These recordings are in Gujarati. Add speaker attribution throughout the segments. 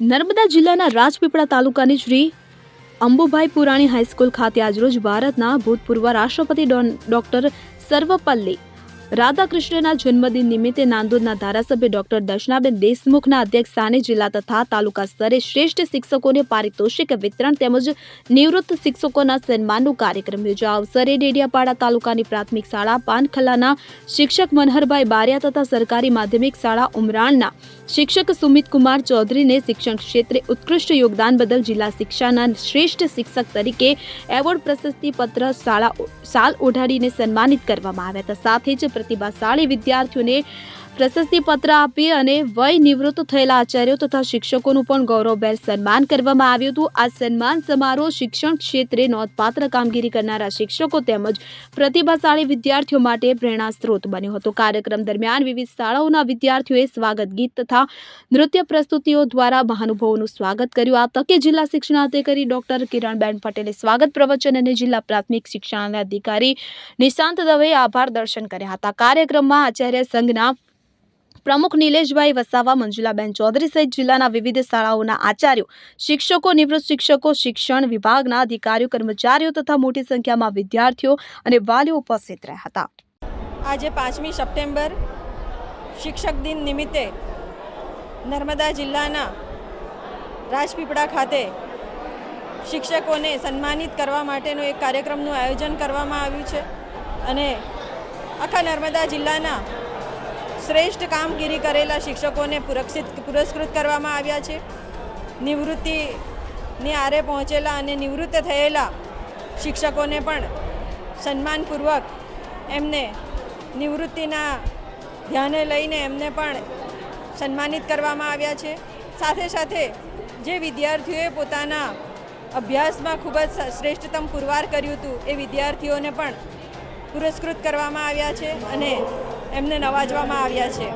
Speaker 1: નર્મદા જિલ્લાના રાજપીપળા તાલુકાની શ્રી અંબુભાઈ પુરાણી હાઈસ્કૂલ ખાતે આજરોજ ભારતના ભૂતપૂર્વ રાષ્ટ્રપતિ ડોક્ટર સર્વપલ્લી રાધાકૃષ્ણના જન્મદિન નિમિત્તે નાંદોદના ધારાસભ્ય ડોક્ટર દર્શનાબેન દેશમુખના અધ્યક્ષ સ્થાને જિલ્લા તથા તાલુકા સ્તરે શ્રેષ્ઠ શિક્ષકોને પારિતોષિક વિતરણ તેમજ નિવૃત્ત શિક્ષકોના સન્માનનો કાર્યક્રમ યોજાયો. અવસરે ડેડિયાપાડા તાલુકાની પ્રાથમિક શાળા પાનખલાના શિક્ષક મનહરભાઈ બારિયા તથા સરકારી માધ્યમિક શાળા ઉમરાણના શિક્ષક સુમિત કુમાર ચૌધરીને શિક્ષણ ક્ષેત્રે ઉત્કૃષ્ટ યોગદાન બદલ જિલ્લા શિક્ષાના શ્રેષ્ઠ શિક્ષક તરીકે એવોર્ડ પ્રશસ્તિ પત્ર શાળા સાલ ઓઢાડીને સન્માનિત કરવામાં આવ્યા હતા. સાથે જ પ્રતિભાશાળી વિદ્યાર્થીઓને પ્રશસ્તિ પત્ર આપી અને વય નિવૃત્ત થયેલા આચાર્યો તથા શિક્ષકોનું પણ ગૌરવભેર સન્માન કરવામાં આવ્યું હતું. આ સન્માન સમારોહ શિક્ષણ ક્ષેત્રે નોંધપાત્ર કામગીરી કરનારા શિક્ષકો તેમજ પ્રતિભાશાળી વિદ્યાર્થીઓ માટે પ્રેરણા સ્ત્રોત બન્યો હતો. કાર્યક્રમ દરમિયાન વિવિધ શાળાઓના વિદ્યાર્થીઓએ સ્વાગત ગીત તથા નૃત્ય પ્રસ્તુતિઓ દ્વારા મહાનુભાવોનું સ્વાગત કર્યું. આ તકે જિલ્લા શિક્ષણાધિકારી ડોક્ટર કિરણબેન પટેલે સ્વાગત પ્રવચન અને જિલ્લા પ્રાથમિક શિક્ષણાધિકારી નિશાંત દવેએ આભાર દર્શન કર્યા હતા. કાર્યક્રમમાં આચાર્ય સંઘના પ્રમુખ નિલેશભાઈ વસાવા, મંજુલાબેન ચૌધરી સહિત જિલ્લાના વિવિધ શાળાઓના આચાર્યો, શિક્ષકો, નિવૃત્ત શિક્ષકો, શિક્ષણ વિભાગના અધિકારીઓ, કર્મચારીઓ તથા મોટી સંખ્યામાં વિદ્યાર્થીઓ અને વાલીઓ ઉપસ્થિત રહ્યા હતા.
Speaker 2: આજે પાંચમી સપ્ટેમ્બર શિક્ષક દિન નિમિત્તે નર્મદા જિલ્લાના રાજપીપળા ખાતે શિક્ષકોને સન્માનિત કરવા માટેનો એક કાર્યક્રમનું આયોજન કરવામાં આવ્યું છે અને આખા નર્મદા જિલ્લાના શ્રેષ્ઠ કામગીરી કરેલા શિક્ષકોને પુરક્ષિત પુરસ્કૃત કરવામાં આવ્યા છે. નિવૃત્તિની આરે પહોંચેલા અને નિવૃત્ત થયેલા શિક્ષકોને પણ સન્માનપૂર્વક એમને નિવૃત્તિના ધ્યાને લઈને એમને પણ સન્માનિત કરવામાં આવ્યા છે. સાથે સાથે જે વિદ્યાર્થીઓએ પોતાના અભ્યાસમાં ખૂબ જ શ્રેષ્ઠતમ પુરવાર કર્યું હતું, એ વિદ્યાર્થીઓને પણ પુરસ્કૃત કરવામાં આવ્યા છે અને એમને નવાજવામાં આવ્યા છે.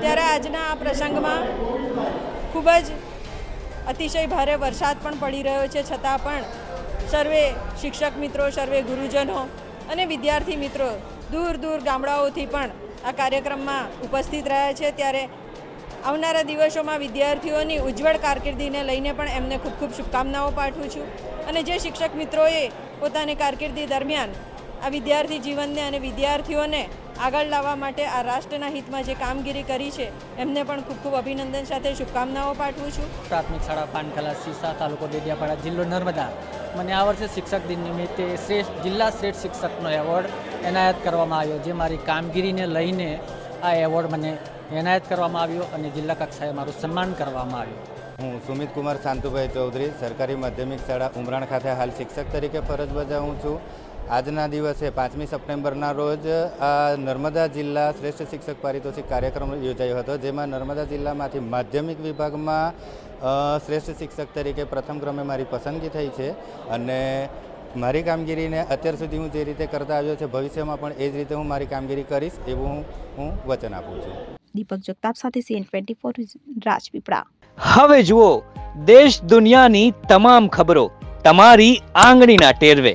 Speaker 2: ત્યારે આજના આ પ્રસંગમાં ખૂબ જ અતિશય ભારે વરસાદ પણ પડી રહ્યો છે. છતાં પણ સર્વે શિક્ષક મિત્રો, સર્વે ગુરુજનો અને વિદ્યાર્થી મિત્રો દૂર દૂર ગામડાઓથી પણ આ કાર્યક્રમમાં ઉપસ્થિત રહ્યા છે. ત્યારે આવનારા દિવસોમાં વિદ્યાર્થીઓની ઉજ્જવળ કારકિર્દીને લઈને પણ એમને ખૂબ ખૂબ શુભકામનાઓ પાઠવું છું. અને જે શિક્ષક મિત્રોએ પોતાની કારકિર્દી દરમિયાન આ વિદ્યાર્થી જીવનને અને વિદ્યાર્થીઓને આગળ લાવવા માટે આ રાષ્ટ્રના હિતમાં જે કામગીરી કરી છે એમને પણ ખૂબ ખૂબ અભિનંદન સાથે શુભકામનાઓ પાઠવું છું.
Speaker 3: પ્રાથમિક શાળા પાનકલા સીસા તાલુકો ડેડિયાપાડા જિલ્લો નર્મદા. મને આ વર્ષે શિક્ષક દિન નિમિત્તે શ્રેષ્ઠ જિલ્લા શ્રેષ્ઠ શિક્ષકનો એવોર્ડ એનાયત કરવામાં આવ્યો જે મારી કામગીરીને લઈને આ એવોર્ડ મને એનાયત કરવામાં આવ્યો અને જિલ્લા કક્ષાએ મારું સન્માન કરવામાં આવ્યું.
Speaker 4: હું સુમિત કુમાર શાંતુભાઈ ચૌધરી સરકારી માધ્યમિક શાળા ઉમરાણ ખાતે હાલ શિક્ષક તરીકે ફરજ બજાવું છું. આજના દિવસે પાંચમી સપ્ટેમ્બરના રોજ આ નર્મદા જિલ્લા શ્રેષ્ઠ શિક્ષક પારિતોષિક કાર્યક્રમ યોજાયો હતો જેમાં નર્મદા જિલ્લામાંથી માધ્યમિક વિભાગમાં શ્રેષ્ઠ શિક્ષક તરીકે પ્રથમ ક્રમે મારી પસંદગી થઈ છે અને મારી કામગીરીને અત્યાર સુધી હું જે રીતે કરતા આવ્યો છે ભવિષ્યમાં પણ એ જ રીતે હું મારી કામગીરી કરીશ એવું હું હું વચન આપું છું.
Speaker 1: દીપક જગતાપ સાથે સીએન ટ્વેન્ટી ફોર રાજપીપળા.
Speaker 5: હવે જુઓ દેશ દુનિયાની તમામ ખબરો તમારી આંગળીના ટેરવે.